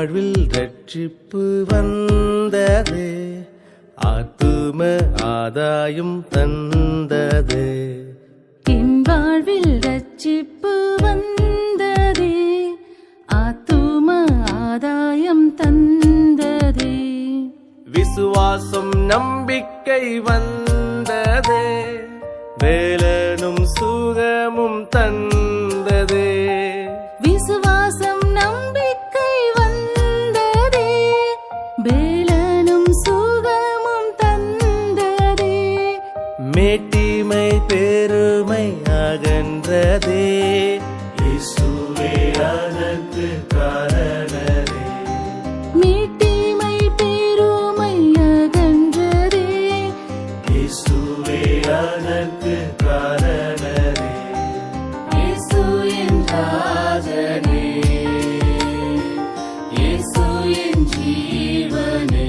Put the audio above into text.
வாழ்வில் ரட்சிப்பு வந்தது. ஆத்தும ஆதாயம் தந்தது. என் வாழ்வில் ரட்சிப்பு வந்ததே. ஆத்தும ஆதாயம் தந்ததே. விசுவாசம் நம்பிக்கை வந்தது. வேலனும் சுகமும் தந்தது. வேலனும் சுகமும் தந்ததே. மேட்டிமை பெருமை அகன்றதே. இசுவே அதற்கு காரணரே. மீட்டிமை பெருமை அகன்றதே. இசுவே அதற்கு காரணரே. இசு என்றார் ജീവന